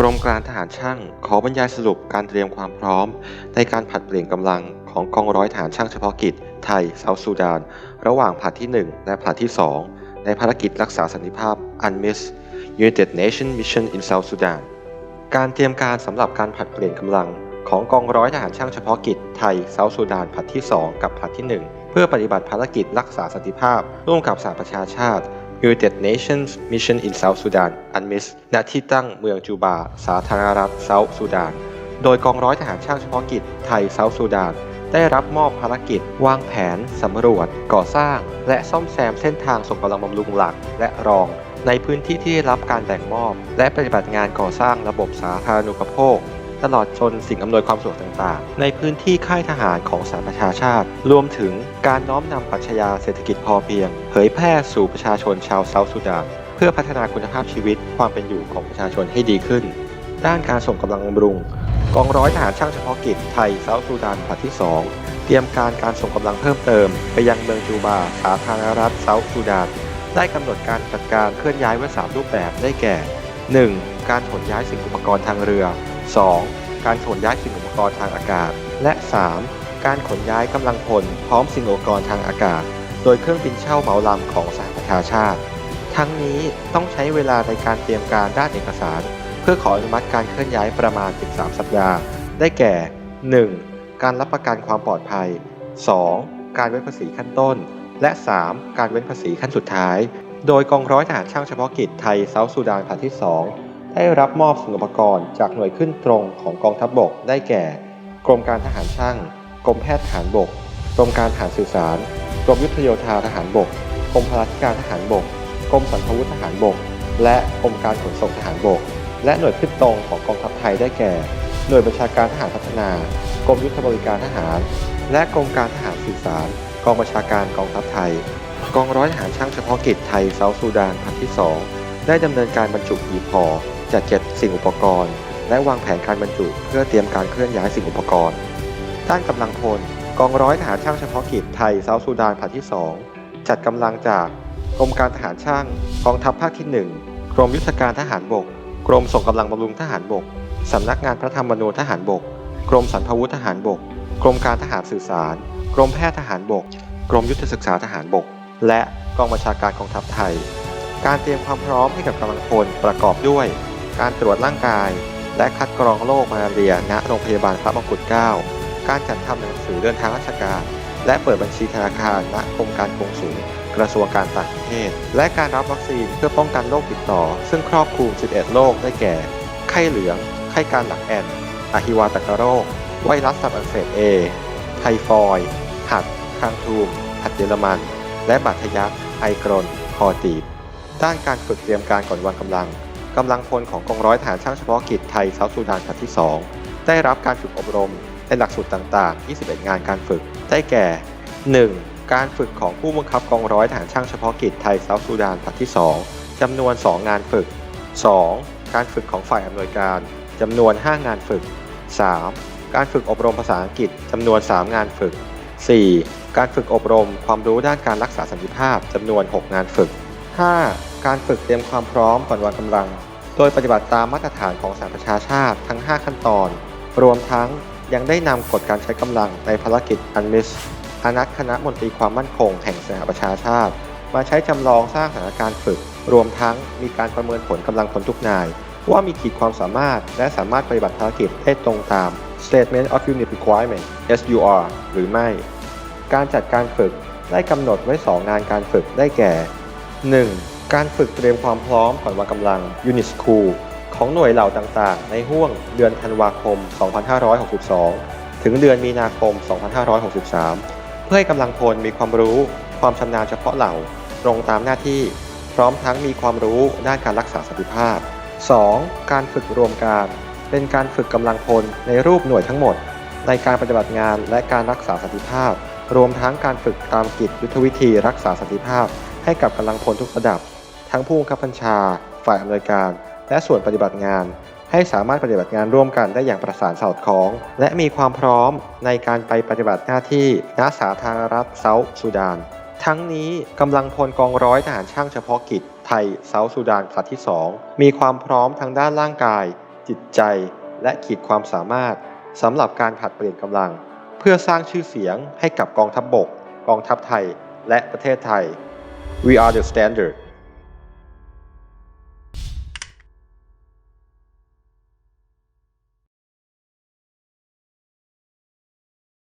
กรมการทหารช่างขอบรรยายสรุปการเตรียมความพร้อม ในการผัดเปลี่ยนกำลังของกองร้อยทหารช่างเฉพาะกิจ ไทยเซาท์ซูดาน ระหว่างผลัดที่ 1 และผลัดที่ 2 ในภารกิจรักษาสันติภาพ UNMISS United Nations Mission in South Sudan การเตรียมการสำหรับการผัดเปลี่ยนกำลังของกองร้อยทหารช่างเฉพาะกิจไทยเซาท์ซูดานผลัดที่ 2 กับผลัดที่ 1 เพื่อปฏิบัติภารกิจรักษาสันติภาพร่วมกับสหประชาชาติ United Nations Mission in South Sudan UNMISS ณที่ตั้งเมืองจูบา สาธารณรัฐเซาท์ซูดาน โดยกองร้อยทหารช่างเฉพาะกิจไทยเซาท์ซูดาน ได้รับมอบภารกิจ วางแผน สำรวจ ก่อสร้าง และซ่อมแซมเส้นทางส่งกำลังบำรุงหลักและรอง ในพื้นที่ที่ได้รับการแบ่งมอบ และปฏิบัติงานก่อสร้างระบบสาธารณูปโภค ตลอดจนสิ่งอำนวยความสะดวกต่างๆ ในพื้นที่ค่ายทหารของสหประชาชาติ รวมถึงการน้อมนำปรัชญาเศรษฐกิจพอเพียง เผยแพร่สู่ประชาชนชาวเซาท์ซูดานเพื่อพัฒนาคุณภาพชีวิตความเป็นอยู่ของประชาชนให้ดีขึ้น ด้านการส่งกำลังบำรุง กองร้อยทหารช่างเฉพาะกิจไทยเซาท์ซูดานผลัดที่ 2 เตรียมการการส่งกำลังเพิ่มเติม ไปยังเมืองจูบา สาธารณรัฐเซาท์ซูดานได้กำหนดการจัดการเคลื่อนย้ายไว้3รูปแบบได้แก่ 1. การขนย้ายสิ่งอุปกรณ์ทางเรือ 2. การขนย้ายสิ่งอุปกรณ์ทางอากาศ และ 3. การขนย้ายกำลังพลพร้อมสิ่งอุปกรณ์ทางอากาศ โดยเครื่องบินเช่าเหมาลำของสหประชาชาติ ทั้งนี้ต้องใช้เวลาในการเตรียมการด้านเอกสาร เพื่อขออนุมัติการเคลื่อนย้ายประมาณ 13 สัปดาห์ ได้แก่ 1. การรับประกันความปลอดภัย 2. การเว้นภาษีขั้นต้น และ 3. การเว้นภาษีขั้นสุดท้าย โดยกองร้อยทหารช่างเฉพาะกิจไทยเซาท์ซูดานผลัดที่ 2 ได้รับมอบสิ่งอุปกรณ์จากหน่วยขึ้นตรงของกองทัพบกได้แก่ กรมการทหารช่าง กรมแพทย์ทหารบก กรมการทหารสื่อสาร กรมยุทธโยธาทหารบก กรมพลาธิการทหารบก กรมสรรพวุธทหารบก และกรมการขนส่งทหารบก และหน่วยขึ้นตรงของกองทัพไทยได้แก่ หน่วยบัญชาการทหารพัฒนา กรมยุทธบริการทหาร และกรมการทหารสื่อสาร กองบัญชาการกองทัพไทย กองร้อยทหารช่างเฉพาะกิจไทยเซาท์ซูดานผลัดที่ 2 ได้ดำเนินการบรรจุหีบห่อ จัดเก็บสิ่งอุปกรณ์ และวางแผนการบรรจุ เพื่อเตรียมการเคลื่อนย้ายสิ่งอุปกรณ์ ด้านกำลังพลกองร้อยทหารช่างเฉพาะกิจไทยเซาท์ซูดานผลัดที่ 2 จัดกำลังจากกรมการทหารช่างกองทัพภาคที่ 1 กรมยุทธการทหารบก กรมส่งกำลังบำรุงทหารบกสำนักงานพระธรรมนูญทหารบก กรมสรรพวุธทหารบก กรมการทหารสื่อสาร กรมแพทย์ทหารบก กรมยุทธศึกษาทหารบก และกองบัญชาการกองทัพไทย การเตรียมความพร้อมให้กับกำลังพลประกอบด้วย การตรวจร่างกาย และคัดกรองโรคมาลาเรียณโรงพยาบาลพระมงกุฎเกล้าการจัดทำหนังสือเดินทางราชการ และเปิดบัญชีธนาคารณกรมการกงสุลกระทรวงการต่างประเทศ และการรับวัคซีนเพื่อป้องกันโรคติดต่อ ซึ่งครอบคลุม 11 โรคได้แก่ ไข้เหลือง ไข้การหลักแอนอะฮิวาตกโรค ไวรัสตับอักเสบเอ ไทฟอยด์หัดคางทูม หัดเยอรมัน และบาดทะยัก ไอกรน คอตีบ ด้านการฝึกเตรียมการก่อนวางกำลัง กำลังพลของกองร้อยทหารช่างเฉพาะกิจไทยเซาท์ซูดานผลัดที่ 2 ได้รับการฝึกอบรมในหลักสูตรต่างๆ 21 งานการฝึก ได้แก่ 1. การฝึกของผู้บังคับกองร้อยทหารช่างเฉพาะกิจไทยเซาท์ซูดานผลัดที่ 2 จำนวน 2 งานฝึก 2. การฝึกของฝ่ายอำนวยการจำนวน 5 งานฝึก 3. การฝึกอบรมภาษาอังกฤษจำนวน 3 งานฝึก 4. การฝึกอบรมความรู้ด้านการรักษาสันติภาพจำนวน 6 งานฝึก 5. การฝึกเตรียมความพร้อมก่อนวางกำลัง โดยปฏิบัติตามมาตรฐานของสหประชาชาติทั้ง 5 ขั้นตอน รวมทั้งยังได้นำกฎการใช้กำลังในภารกิจอันมิสอนัดคณะมนตรีความมั่นคงแห่งสหประชาชาติ มาใช้จำลองสร้างสถานการณ์ฝึก รวมทั้งมีการประเมินผลกำลังพลทุกนาย ว่ามีขีดความสามารถและสามารถปฏิบัติภารกิจได้ตรงตาม Statement of Unit Requirement SUR หรือไม่ การจัดการฝึกได้กำหนดไว้ 2 งานการฝึกได้แก่ 1. การฝึกเตรียมความพร้อมก่อนวางกำลัง Unit School ของหน่วยเหล่าต่างๆ ในห่วงเดือนธันวาคม 2562 ถึงเดือนมีนาคม 2563 เพื่อให้กำลังพลมีความรู้ ความชำนาญเฉพาะเหล่าตรงตามหน้าที่ พร้อมทั้งมีความรู้ด้านการรักษาสันติภาพ 2. การฝึกรวมการ เป็นการฝึกกำลังพลในรูปหน่วยทั้งหมด ในการปฏิบัติงานและการรักษาสันติภาพ รวมทั้งการฝึกตามกิจยุทธวิธีรักษาสันติภาพ ให้กับกำลังพลทุกระดับ ทั้งผู้บังคับบัญชา ฝ่ายอำนวยการ และส่วนปฏิบัติงาน ให้สามารถปฏิบัติงานร่วมกันได้อย่างประสานสอดคล้อง และมีความพร้อมในการไปปฏิบัติหน้าที่ณสาธารณรัฐเซาท์ซูดาน ทั้งนี้กำลังพลกองร้อยทหารช่างเฉพาะกิจไทยเซาท์ซูดานผลัดที่ 2 มีความพร้อมทางด้านร่างกาย จิตใจ และขีดความสามารถสำหรับการผลัดเปลี่ยนกำลัง เพื่อสร้างชื่อเสียงให้กับกองทัพบบก กองทัพไทย และประเทศไทย We are the standard